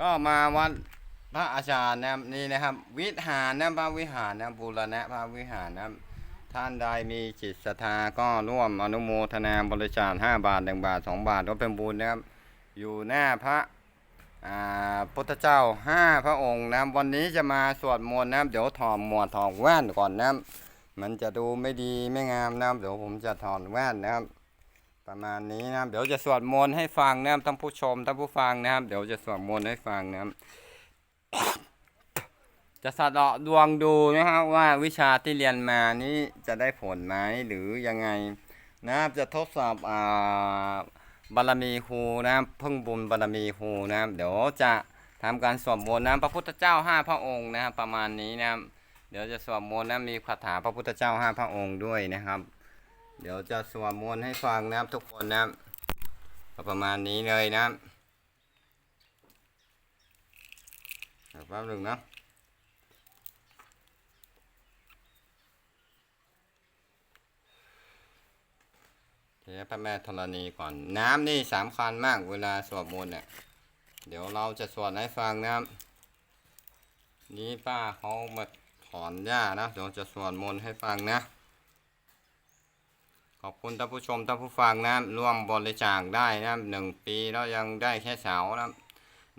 ก็มาวัดพระอาจารย์นะครับนี่นะครับ วิหารนะพระวิหารนะบูรณะพระวิหารนะท่านใดมีจิตศรัทธาก็ร่วมอนุโมทนาบริจาค5บาท1บาท2บาทก็เป็นบุญนะครับ อยู่หน้าพระอ่าพุทธเจ้า5พระองค์นะวันนี้จะมาสวดมนต์นะเดี๋ยวถอดหมวดถอดแว่นก่อนนะมันจะดูไม่ดีไม่งามนะเดี๋ยวผมจะถอดแว่นนะครับ ประมาณนี้นะครับเดี๋ยวจะสวดมนต์ให้ฟังนะครับท่านผู้ชมท่านผู้ฟังนะครับ เดี๋ยวจะสวดมนต์ให้ฟังนะครับ จะสะเดาะดวงดูนะครับว่าวิชาที่เรียนมานี้จะได้ผลไหมหรือยังไงนะครับจะทดสอบอ่าบารมีครูนะครับพึ่งบุญบารมีครูนะครับเดี๋ยวจะทำการสวดมนต์นะพระพุทธเจ้าห้าพระองค์นะครับประมาณนี้นะครับเดี๋ยวจะสวดมนต์นะมีคาถาพระพุทธเจ้าห้าพระองค์ด้วยนะครับ เดี๋ยวจะสวดมนต์ให้ฟังนะครับทุกคนนะครับก็ประมาณนี้เลยนะครับแป๊บหนึ่งนะเทพระแม่ธรณีก่อน น้ำนี่สำคัญมากเวลาสวดมนต์เนี่ยเดี๋ยวเราจะสวดให้ฟังนะครับ นี่ป้าเขามาถอนหญ้านะเดี๋ยวจะสวดมนต์ให้ฟังนะ อบคุณท่านผู้ชมท่านผู้ฟังนะร่วมบริจาคได้นะหนึ่งปีแล้วยังได้แค่เสานะ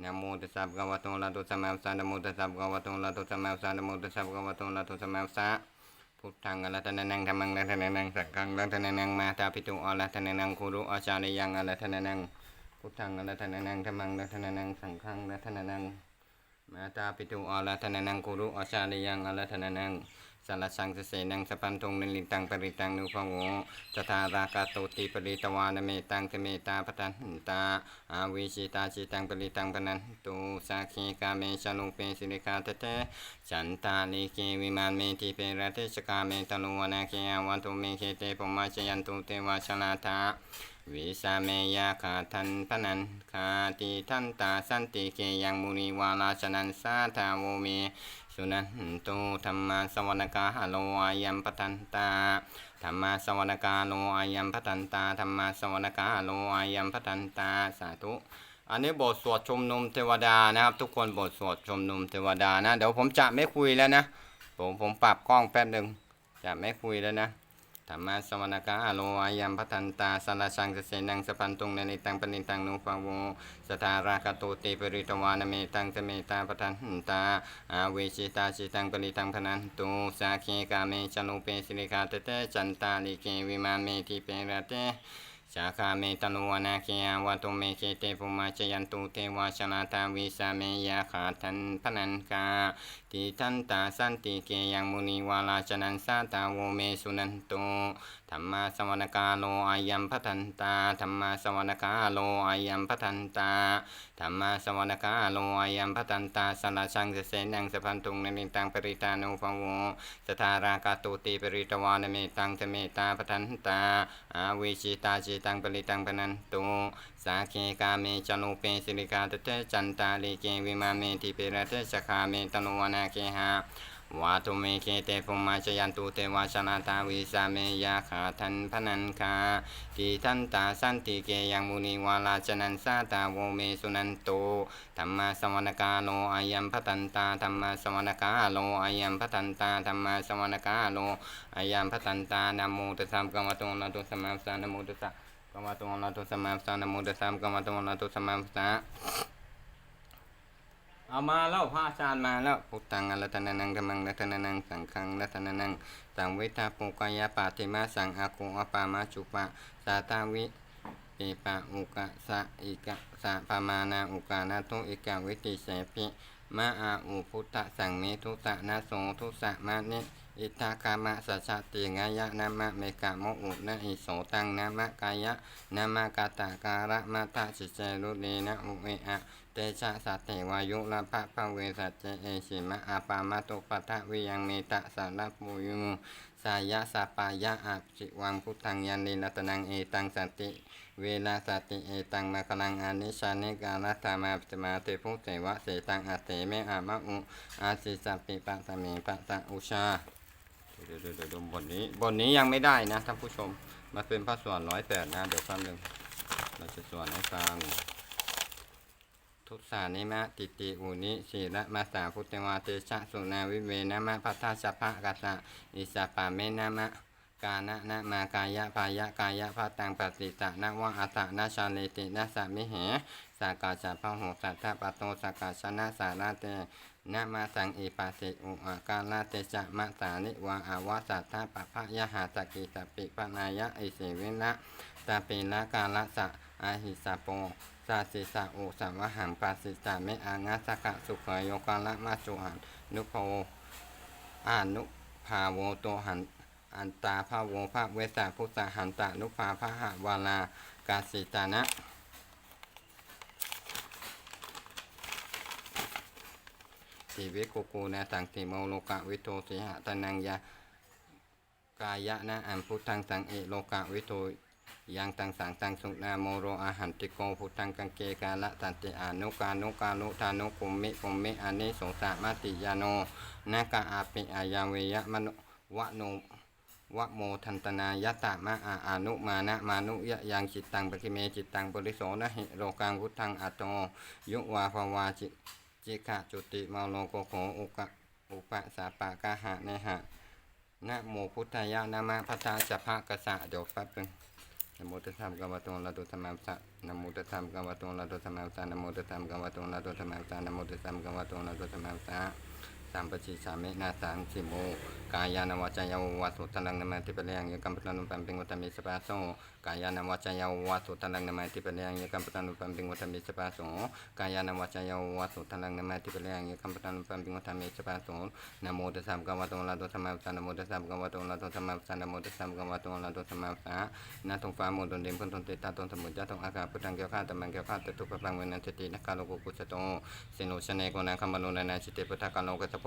นะโมตัสสะภะคะวะโตอะระหะโตสัมมาสัมพุทธัสสะนะโมตัสสะภะคะวะโตอะระหะโตสัมมาสัมพุทธัสสะนะโมตัสสะภะคะวะโตอะระหะโตสัมมาสัมพุทธังอะระหะนังธัมมังอะระหะนังสังฆังอะระหะนังมาตาปิตุอะระหะนังคุรุอาจาริยังอะระหะนังพุทธังอะระหะนังธัมมังอะระหะนังสังฆังอะระหะนังมาตาปิตุอะระหะนังคุรุอาจาริยังอะระหะนัง สารสังสเสนังสปันทงนิลิตังปริตังนุภโวจตาราคาโตติปริตวานเมตังเทเมตาปทันตาอาวิชิตาจิตังปริตังปนันตุสาคีกาเมชนุเปสิริกาเตเตจันตาลิเกวิมานเมติเปรเตชกาเมตโนวนาเกยวันตุเมเคเตปมาชยันตุเตวาชนาทา วิสาเมยาคาทันพนันคาติทันตาสันติเกยังมุนีวาลาชนันสาทาโวเมสุนันตุธรรมาสวนกาโลอายัมปทันตาธรรมาสวนกาโลอายัมปทันตาธรรมาสวนกาโลอายัมปทันตาสาธุอันนี้บทสวดชมนุมเทวดานะครับ ทุกคนบทสวดชมนุมเทวดานะ เดี๋ยวผมจะไม่คุยแล้วนะ ผมผมปรับกล้องแป๊บหนึ่งจะไม่คุยแล้วนะ ธรรมะสวนกาอโลอายัมพัทันตาสารชังเสนังสปันตุงในตังปณิตังนุภาโวสตาราคาโตติปริตวานเมตังสเมตาปทันตาอาเวชิตาชิตังปริตังพนันตุสาเคกาเมชนุเปสิริกาเตเตจันตาลิเกวิมานเมทิเปรเตสาคาเมตโนวนาเคียวตุเมเคเตปุมาชยันตุเทวาชนาตาวิสาเมยาขาทันพนันกาติทันตาสันติเกยังมุนีวาลาชนันสาตาโวเมสุนันตุธรรมาสวนกาโลอายัมพัทันตาธรรมาสวนกาโลอายัมพัทันตาธรรมาสวนกาโลอายัมพัทันตาสลาชังเสนังสพันตุงในนิตังปริตานุภโวสทาราคาตุติปริตวานเมตังเมตาปทันตาอาวิชิตาจิตังปริตังปนันตุาเคกาเมจโนเปสิริกาตเตจันตาลิเกวิมาเมทิเปรเตชคาเมตโนวนาเคหาวาตุเมเคเตปุมาชยันตุเตวาชนาตาวิสาเมยาขาทันพนันคาทีทันตาสันติเกยังมุนีวาลาชนันสาตาโวเมสุนันโตธรรมาสวนกาโลอายัมพตันตาธรรมาสวนกาโลอายัมพตันตาธรรมาสวนกาโลอายัมพตันตานโมตัสสะภะคะวะโตอะระหะโตสัมมาสัมพุทธัสสะ นะโมตัสสะตอะระหะโตสัมมสัมพุทธัสสะนะโมตัสสะภะคะวะโตอะระหะตสัมมาสัมพุทธัสสะเอามาแล้วพระอาจารย์มาแล้วพุทธังอรัตนานังธรรมังรัตนานังสังฆังรัตนานังสังเวทาปุกายาปาติมาสังอากุอปามาจุปะสาตาวิเปปะอุกะสะอิกะสะปามานาอุกานาโตอิกะวิติเสปิมาอาอุพุทธสังเมทุตะนาโสทุสะมานิ อิทากามะสัจติงายะนามะเมกะโมอุนะอิโสตังนามะกายะนามะกาตาการะมาตาจิเจรุเนนะอุเอะอะเตชะสัตเทวายุละภะภะเวสัจเจเอชิมะอาปามาตุปัฏฐวิยังเมตะสารปุยุสายะสัปายะอะจิวังพุทธังยันนิรัตนังเอตังสันติเวลาสติเอตังมะคลังอานิชานิกาลัตามาปิมาเตพุเตวะเสตังอัตเตเมอะมะอุอาสิสัพปิปะตะเมปะตะอุชา เดี๋ยวเดี๋ยวเดี๋ยวดูบทนี้บทนี้ยังไม่ได้นะท่านผู้ชมมาเป็นพระสวดร้อยแปดนะ เดี๋ยวแป๊บนึงเราจะสวดให้ฟังทุสานิมะติติอุนิสีระมาสาพุทธวาเตชะสุนาวิเวนะมะพัทธาสัพพะกัสสะอิสปะเมนะมะกานะนะมากายะพายะกายะพาตังปฏิตะนะวะอัตตะนะชาเลตินะสะมิเหสากาจะพะโหสัทธะปะโตสากาชนะสาราเต นะมาสังอีปัสสิอุอากาลาเตจะมะสานิวะอาวะสัทธะปะพะยะหาสกิสปิปนายะอิสิวินะตาปิละกาละสะอาหิสะโปสาสิสะอุสาวะหังปัสสิจาเมอางาสกะสุขโยกาละมาสุหันนุโพอานุภาโวโตหันอันตาภาโวภาเวสาพุทธหันตานุภาพหาวาลากาสิตานะ สีวิกุกูนะสังติโมโลกะวิโตสิหะตนังยากายะนะอันพุทธังสังเอโลกะวิโตยังตังสังตังสุนาโมโรอาหันติโกพุทธังกังเกกาละตันติอานุกานุกานุทานุกุมมิกุมมิอานิสงสามาติยาโนนากาอาปิอายาเวยะมโนวะโนวะโมทันตนายะตะมะอาอานุมานะมานุยะยังจิตตังปะกิเมจิตตังปริโสนะหิโรกังพุทธังอัตโตยุวาภวาจิ จิกะจุติมาโลโกโขอุกะอุปะสาปะกะหะเนหะนะโมพุทธายะนะมะพัทธาจะภะกะสะเดี๋ยวแป๊บนึงนโมตัสสะภะคะวะโตอะระหะโตสัมมสัมพุทธัสะนโมตัสสะภะคะวะโตอะระหะโตสัมมสัมพุทธัสะนโมตัสสะภะคะวะโตอะระหะโตสัมมสัมพุทธัสะนโมตัสสะภะคะวะโตอะระหะโตสัมมสัมพุทธัสสะ สัมปชิสามินาสังสิโมกายานวาจายาวาสุตัลังนามติเปเลียงยกัมปตันุปัมปิงวัตมิสปาโสกายานวาจายาวาสุตัลังนามติเปเลียงยกัมปตันุปัมปิงวัตมิสปาโสกายานวาจายาวาสุตัลังนามติเปเลียงยกัมปตันุปัมปิงวัตมิสปาโสนโมตัสสะภะคะวะโตอะระหะโตสัมมาสัมพุทธัสสะนโมตัสสะภะคะวะโตอะระหะโตสัมมาสัมพุทธัสสะนโมตัสสะภะคะวะโตอะระหะโตสัมมาสัมพุทธัสสะนะทงฟ้าโมดนเดมพ้นตุนเตตาตุนสมุทยะทงอากาศพุทธังเกี่ยวข้าตมังเกี่ยวข้าตตุปะปังเวนันตินะกกาโลกุกุสโตสิโนชเนโกนะคัมมโนนานาจิเตพุทธกาโลกัสสะโพพุทธชเวเนเทตะกาโลสักกยมณีโคตมยะคะเนยะกาลอะเลยะเมตัญโยชวะติเตปุทธกาตมังเกียวข้าตตุปะกาโลกุกุสโต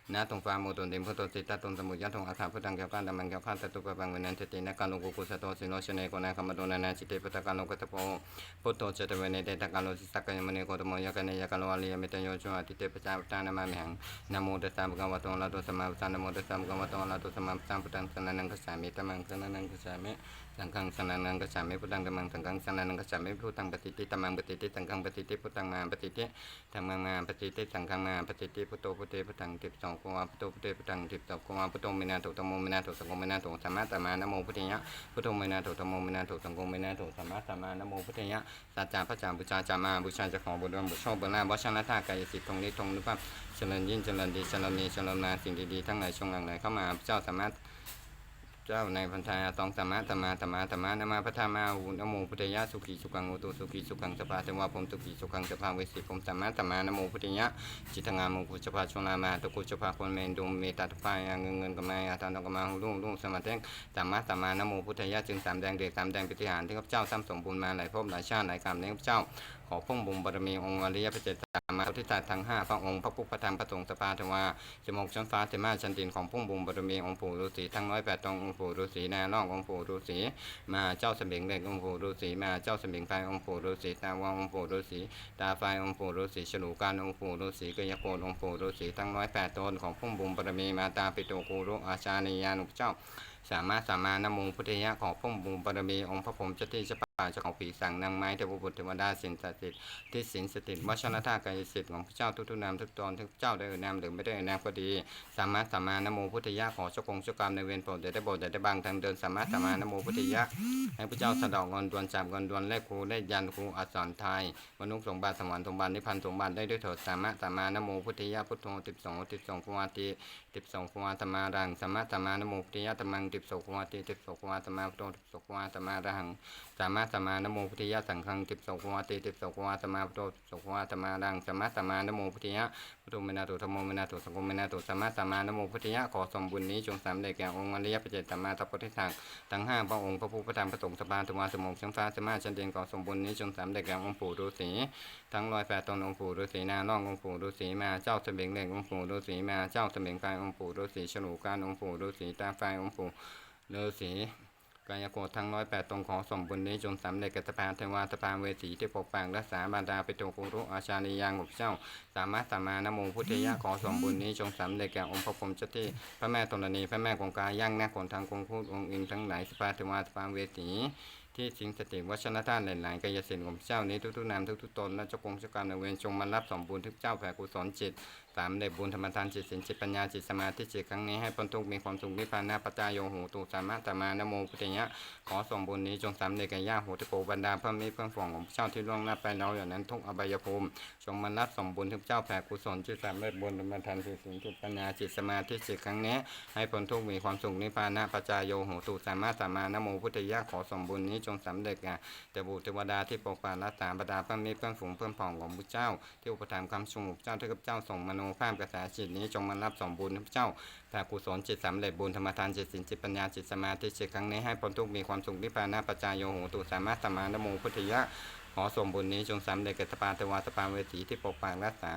นะตรงฟ้าโมตุนเดมพุทโธสิตาตุนสมุยะตรงอาคาพุทธังเกียวกันดัมมังเกียวกันตตุปะปังเวนันเตตินะกาโลกุกุสโตสิโนชเนโกนะคัมมโดนานาจิเตพุทธกาโลกัตโปพุทโธเจตเวเนเตตะกาโลสิสักกยมเนโกตโมยะกันเนยะกาโลอาลียเมตโยชวะติเตปะจาปตานะมามิหังนะโมตัสสะภะคะวะโตอะระหะโตสัมมาสัมพุทธัสสะนะโมตัสสะภะคะวะโตอะระหะโตสัมมาสัมพุทธัสสนะนังกัสสามิตัมมังสนะนังกัสสามิ สังฆังสนะนังกัสสามิพุทธังธัมมังสังฆังสนะนังกัสสามิพุทธังปฏิติตัมมังปฏิติสังฆังปฏิติพุทธังมาปฏิติธัมมังมาปฏิติสังฆังมาปฏิติพุทโธพุทเตพุทธังติปสองโกวาพุทโธพุทเตพุทธังติปสองโกวาพุทโธมินาโตธัมโมมินาโตสังโฆมินาโตสัมมาสัมมานโมพุทธิยะพุทโธมินาโตธัมโมมินาโตสังโฆมินาโตสัมมาสัมมานโมพุทธิยะสัจจาพระจามบูชาจามาบูชาเจะของบุญรวมบุญชคบุญลาภวัชนะท่ากายสิทธิ์ตรงนี้ตรงนี้ปั๊บเจริญยิ่งเจริญดีเจริญมีเจริญมาสิ่งดีๆทั้งหลายช่วงหลังไหลเข้ามาเจ้าสามารถ เจ้าในพันธาสองธรรมะธรรมาธรรมาธรรมานามาพระธรรมาอุนโมพุทธยะสุขีสุขังโอตุสุขีสุขังสภาเทวาพรมสุขีสุขังสภาเวสีพมธรรมะธรรมานโมพุทธยะจิตงามุกุจภาชนามาตะกุจภาคนเมนดุมเมตตาตุปายาเงินเงินกำไมอาทานกมาหุลุ่งลุ่งสมาเตงธรรมะธรรมานโมพุทธยะจึงสามแดงเดชสามแดงปฏิหารที่ข้าพเจ้าซ้ำสมบูรณ์มาหลายภพหลายชาติหลายกรรมในข้าพเจ้า อพุ่งบุญบารมีองค์อริยพระเจตามาทิฏฐาทั้งห้าพระองค์พระพุทธพระธรรมพระสงฆ์สภาเทวาจมกชั้นฟ้าเทมาชันดินของพุ่งบุญบารมีองค์ปู่ฤาษีทั้งร้อยแปดตององค์ปู่ฤาษีนาล่ององค์ปู่ฤาษีมาเจ้าสมิงเด็กองค์ปู่ฤาษีมาเจ้าสมิงไฟองค์ปู่ฤาษีตาวงองค์ปู่ฤาษีตาไฟองค์ปู่ฤาษีฉลูการองค์ปู่ฤาษีกยโกนองค์ปู่ฤาษีทั้งร้อยแปดตนของพุ่งบุญบารมีมาตาปิโตกูรุอาชานียานุเจ้าสามารถสามารถนโมพุทธิยะของพุ่มบุญบารมีองค์พระพรหมเจ้าที่จะาเจ้าของผีสั่งนางไม้เทวบุตรเทวดาสินสถิตที่สินสถิตวัชรธากายสิทธิ์ของพระเจ้าทุกทุกๆนามทุกตอนทุกเจ้าได้เอ่ยนามหรือไม่ได้เอ่ยนามก็ดีสามารถสามานโมพุทธยะขอเจ้ากงเจ้ากรรมในเวรโปรดเดได้โปรดเดได้บางทางเดินสามารถสามานโมพุทธยะให้พระเจ้าสะเดอกงินดวนจับเงินดวนแลกครูได้ยันครูอักษรไทยมนุษย์สมบัติสวรรค์สมบัตินิพพานสมบัติได้ด้วยเถิดสามารถสามานโมพุทธยะพุทโธติบสองติบสองกุวาติติบสองกุวาธรรมารังสามารถสามานโมพุทธยะธรรมังติบสองกุวาติติบสองกุวาธรรมาพุทโธติสองกุวาธรรมารังสามารถสมานโมพุทธิยะสังฆังติบสกวาติติบสกวาสมาพุทโธสกวาสมาดังสมาสมานโมพุทธิยะพุทโธเมนาตุธรรมโมเมนาตุสังฆโมเมนาตุสมาสมานโมพุทธิยะขอสมบุญนี้จงสำเร็จแก่องค์อริยปเจตตมาทัพพุทธิสังทั้งห้าพระองค์พระผู้พระธรรมพระสงฆ์สภาธรรมะสมงชังฟ้าสมาชันเดนขอสมบุญนี้จงสำเร็จแก่องค์ปู่ฤาษีทั้งร้อยแปดตนองค์ปู่ฤาษีนาล่ององค์ปู่ฤาษีมาเจ้าเสมิงเหล็กองค์ปู่ฤาษีมาเจ้าเสมิงไฟองค์ปู่ฤาษีฉลูการองค์ปู่ฤาษีตาไฟองค์ปู่ฤาษี กายโกทั้งร้อยแปดตรงขอสมบุญนี้จงสำเร็จกับสภาเทวาสภาเวสีที่ปกปักรักษาบารดาปิโตกุรุอาชาลียังของเจ้า สามารถสามานโมพุทธยะขอสมบุญนี้จงสำเร็จแก่องค์พระพรหมเจ้าที่พระแม่ธรณีพระแม่คงคาย่างนาคคนทางคงพูดองค์อิงทั้งหลายสภาเทวาสภาเวสีที่สิงสถิตวัชรธาตุหลายๆกายสิทธิ์ของเจ้านี้ทุกๆนามทุกๆตนและเจ้ากงเจ้าการในเวรจงมารับสมบูรณ์ทุกเจ้าแผ่กุศลจิตสามได้บุญธรรมทานจิตสินจิตปัญญาจิตสมาธิจิตครั้งนี้ให้พ้นทุกข์มีความสุขนิพพานาปัจจายโยโหตุสามารถตมานโมพุทธยะขอสมบุญนี้จงสำเร็จแก่ญาติโหติโกบรรดาพระมิตรเพื่อนฝูงของเจ้าที่ล่วงลับไปแล้วอย่างนั้นทุกอบายภูมิจงมารับสมบุญทุกเจ้าแผ่กุศลจิตสามเลิศบุญธรรมทานจิตสินจิตปัญญาจิตสมาธิจิตครั้งนี้ให้พ้นทุกข์มีความสุขนิพพานาปัจจายโยโหตุสามารถสามานโมพุทธยะขอสมบุญนี้จงสำเร็จแก่แต่บุตรเทวดาที่ปกปักรักษาบรรดาพระมิตรเพื่อนฝูงเพื่อนพ้องของพระเจ้า ที่อุปถัมภ์คำสงบเจ้าที่กับเจ้าส่งมโนภาพกระแสจิตนี้จงมารับสมบูรณ์พระเจ้าแผ่กุศลจิตสำเร็จบุญธรรมทานจิตสินจิตปัญญาจิตสมาธิจิตครั้งนี้ให้พ้นทุกข์มีความสุขนิพพานาปัจจายโยโหตุสามารถสมานโมพุทธิยะขอส่งบุญนี้จงสำเร็จแก่สปาเทวาสปาเวสีที่ปกปักรักษา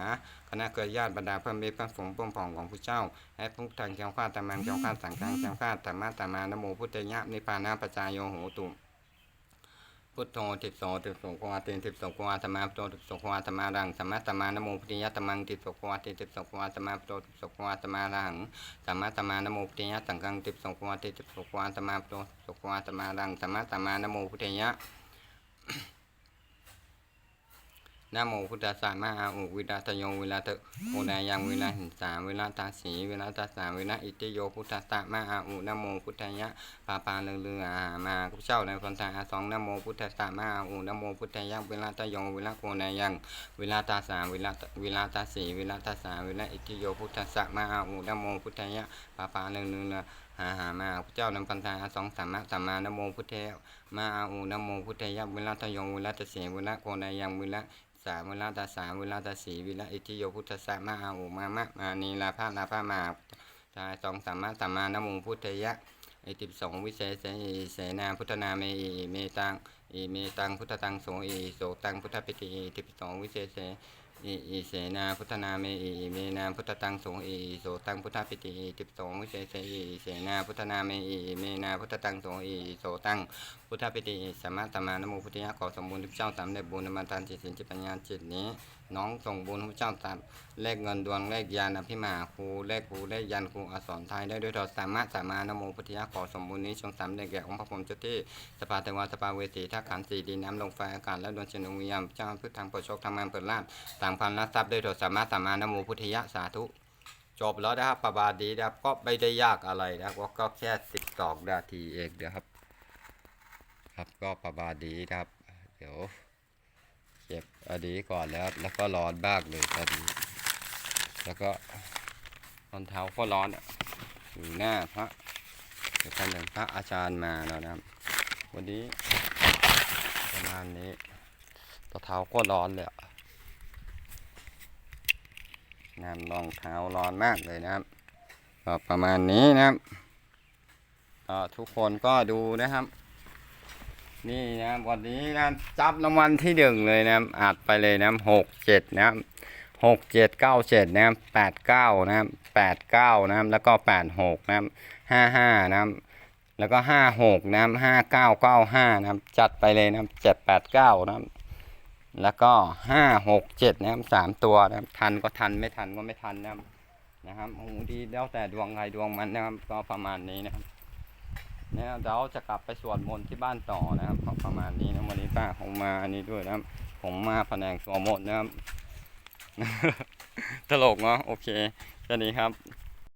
คณะเครือญาติบรรดาพระมิตพระสงฆ์พระผ่องของพระเจ้าให้พุทธังแก้วข้าตามังแก้วข้าสังฆังแก้วข้าธรรมะตามานโมพุทธยะนิพพานาปัจจายโยโหตุ พุทโธติโสติโสโควาติติโสโควาธรรมาโตติโสโควาธรรมารังสัมมาตมานโมพุทธิยะตมังติโสโควาติติโสโควาธรรมาโตติโสโควาธรรมารังสัมมาตมานโมพุทธิยะสังฆังติโสโควาติติโสโควาธรรมาโตติโสโควาธรรมารังสัมมาตมานโมพุทธิยะ นะโมพุทธัสสะมหาอุวิราตโยเวิราตโอนายังเวิราหินสาเวิราตาสีเวิราตาสาเวิราอิติโยพุทธัสสะมหาอุนะโมพุทธายะปาปาเลือเลืออาหามาข้าเจ้าในคนทางอาสองนะโมพุทธัสสะมหาอุนะโมพุทธายะเวิราตโยเวิราโกนายังเวิราตาสาเวิราตวิราตาสีเวิราตาสาเวิราอิติโยพุทธัสสะมหาอุนะโมพุทธายะปาปาเลือเลืออาหามาข้าเจ้าในคนทางอาสองสัมมาสัมมานะโมพุทธายะมาอาอุนะโมพุทธายะวิราตโยวิราตสีเวิราโกนายังเวิรา สามเวลาตาสามเวลาตาสีเวลาอิทิโยพุทธสสะมาอาอุมามะมานีลาภาลาภามาตาสองสามมาสัมมานโมพุทธยะอิติปสองวิเศษเสอิเสนาพุทธนาเมอเมตังอิเมตังพุทธตังโสอิโสตังพุทธปิติอิติปสองวิเศษ เอิอิเสนาพุทธนาเมอิเมนาพุทธตังโสอิโสตังพุทธปิติอิติปสองวิเศษเสอิเสนาพุทธนาเมอิเมนาพุทธตังโสอิโสตังพุทธปิติสัมมาสัมมานโมพุทธิยะขอสมบูรณ์ทุกเจ้าสามเด็บุญธรรมทานจิตสินจิตปัญญาจิตนี้น้องส่งบุญทุกเจ้าตามเลขเงินดวงเลขยานอภิมาครูเลขครูเลขยันครูอักษรไทยได้ด้วยเถิดสามารถสามานโมพุทธิยะขอสมบูรณ์นี้จงสามเด็จแก่องค์พระพรหมเจ้าที่สภาเทวาสภาเวสีท่าขันสี่ดินน้ำลมไฟอากาศและดวงจันทร์ดวงวิญญาณเจ้าพืชทางประโชคทางานเปิดลาภต่างพันละทรัพย์ด้วยเถิดสามารถสามานโมพุทธิยะสาธุจบแล้วนะครับประบาดีนะครับก็ไม่ได้ยากอะไรนะครับก็แค่สิบสองนาทีเองนะครับ ครับก็ประบาดีนะครับ เดี๋ยว เก็บอันนี้ก่อนแล้วแล้วก็ร้อนบ้างเลยตอนนี้ แล้วก็ตอนเท้าก็ร้อนอะอยู่หน้าพระเดี๋ยวท่านหนึ่งพระอาจารย์มาแล้วนะครับ วันนี้ประมาณนี้ตอนเท้าก็ร้อนเลยอะน้ำรองเท้าร้อนมากเลยนะครับก็ประมาณนี้นะครับทุกคนก็ดูนะครับ นี่นะวันนี้นะจับรางวัลที่หนึ่งเลยนะอัดไปเลยนะหกเจ็ดนะหกเจ็ดเก้าเจ็ดนะแปดเก้านะแปดเก้านะแล้วก็แปดหกนะห้าห้านะแล้วก็ห้าหกนะห้าเก้าเก้าห้านะจัดไปเลยนะเจ็ดแปดเก้านะแล้วก็ห้าหกเจ็ดนะสามตัวนะทันก็ทันไม่ทันก็ไม่ทันนะนะครับโอ้ดีแล้วแต่ดวงใครดวงมันนะครับก็ประมาณนี้นะครับ เนี่ยเดี๋ยวจะกลับไปสวดมนต์ที่บ้านต่อนะครับประมาณนี้นะวันนี้ป้าผมมาอันนี้ด้วยนะครับ ผมมาแผนกสวดมนต์นะครับ ตลกเนาะโอเคแค่นี้ครับ